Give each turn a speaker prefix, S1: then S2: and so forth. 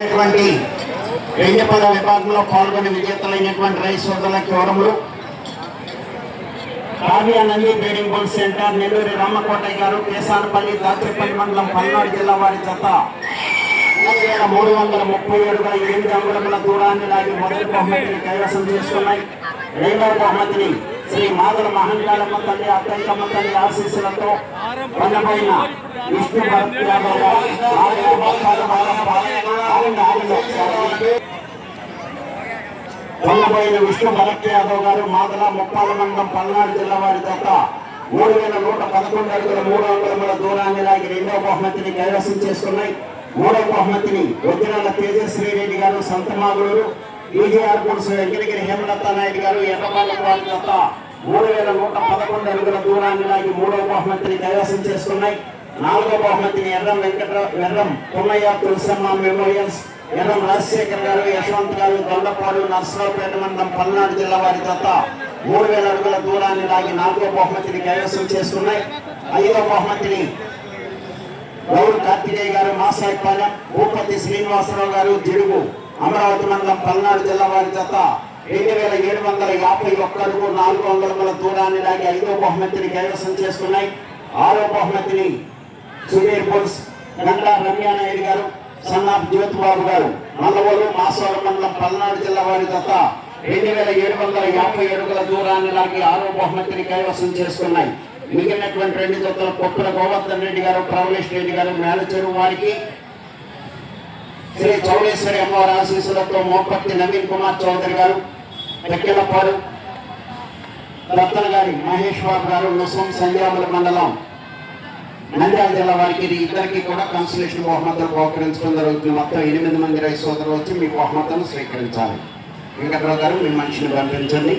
S1: అయినటువంటి రెండు పద విభాగంలో పాల్గొని విజేతలైనటువంటి రైస్ సోదరులకి వరములు Kavya Nandi breeding bull centre Nelluri Ramakotaiah garu Kesanapalli Dachepalli మండలం పల్నాడు జిల్లా వారి జత. మూడు వందల ముప్పై ఏడుగా ఎనిమిది అంగుళముల దూరాన్ని లాగి మొదటి బహుమతిని కైవసం చేసుకున్నాయి. రెండవ బహుమతిని శ్రీ మాధుర మహంకాళమ్మ తల్లి అత్తయ్యమ్మ తల్లి ఆశీస్సులతో కొనబోయిన విష్ణు భక్తి కొల్లబోయిన విష్ణు భరత్ యాదవ్ గారు మాదల ముప్పాల మండలం పల్నాడు జిల్లా వారి జత మూడు వేల నూట పదకొండు అడుగుల మూడు అంగుళముల దూరాన్ని లాగి రెండవ బహుమతిని కైవసం చేసుకున్నాయి. మూడవ బహుమతిని వజ్రాల తేజశ్రీ రెడ్డి గారు సంతమాగులూరు ఈజీఆర్ కోర్స్ వెంకటగిరి హేమలత నాయుడు గారు ఎర్రబాల వారి జత మూడు వేల నూట పదకొండు అడుగుల దూరాన్ని లాగి మూడవ బహుమతిని కైవసం చేసుకున్నాయి. నాలుగో బహుమతిని ఎర్రం వెంకట ఎర్రం పున్నయ్య తులసమ్మ మెమోరియల్స్ ఎర్రం రాజశేఖర్ గారు యశవంత్ గారు దొండపాడు నర్సరావుపేట మండలం పల్నాడు జిల్లా వారి జత మూడు వేల అడుగుల దూరాన్ని లాగి నాలుగో బహుమతిని కైవసం చేసుకున్నాయి. ఐదో బహుమతిని గౌరు కార్తికేయ గారు మాసాయిపాలెం భూపతి శ్రీనివాసరావు గారు జిడుగు అమరావతి మండలం పల్నాడు జిల్లా వారి జత రెండు వేల ఏడు వందల యాభై ఒక్క అడుగు నాలుగు వందల దూరాన్ని లాగి ఐదో బహుమతిని కైవసం చేసుకున్నాయి. ఆరో బహుమతిని సుధీర్ బుల్స్ గంగా రమ్యానాయుడు గారు సన్నాఫ్ జ్యోతిబాబు గారు నల్లవోలు మాసవరం మండలం పల్నాడు జిల్లా వారి జత రెండు వేల ఏడు వందల యాభై అడుగుల దూరాన్ని లాగి ఆరో బహుమతిని కైవసం చేసుకున్నాయి. మిగిలినటువంటి రెండు జతలు కొప్పుల గోవర్ధన్ రెడ్డి గారు ప్రవలేష్ రెడ్డి గారు మేలచెరువు వారికి శ్రీ చౌడేశ్వరి అమ్మవారి ఆశీస్సులతో మోపత్తి నవీన్ కుమార్ చౌదరి గారు తెక్కెలపాడు రత్న గారి మహేష్ బాబు గారు నుసం సంజాముల మండలం నంద్యాల జిల్లా వారికి ఇది ఇద్దరికి కూడా కన్సలేషన్ బహుమతులు బహుకరించడం జరుగుతుంది. మొత్తం ఎనిమిది మంది రైతు సోదరులు వచ్చి మీ బహుమతులను స్వీకరించాలి. వెంకట్రావు గారు మీ మనిషిని పంపించండి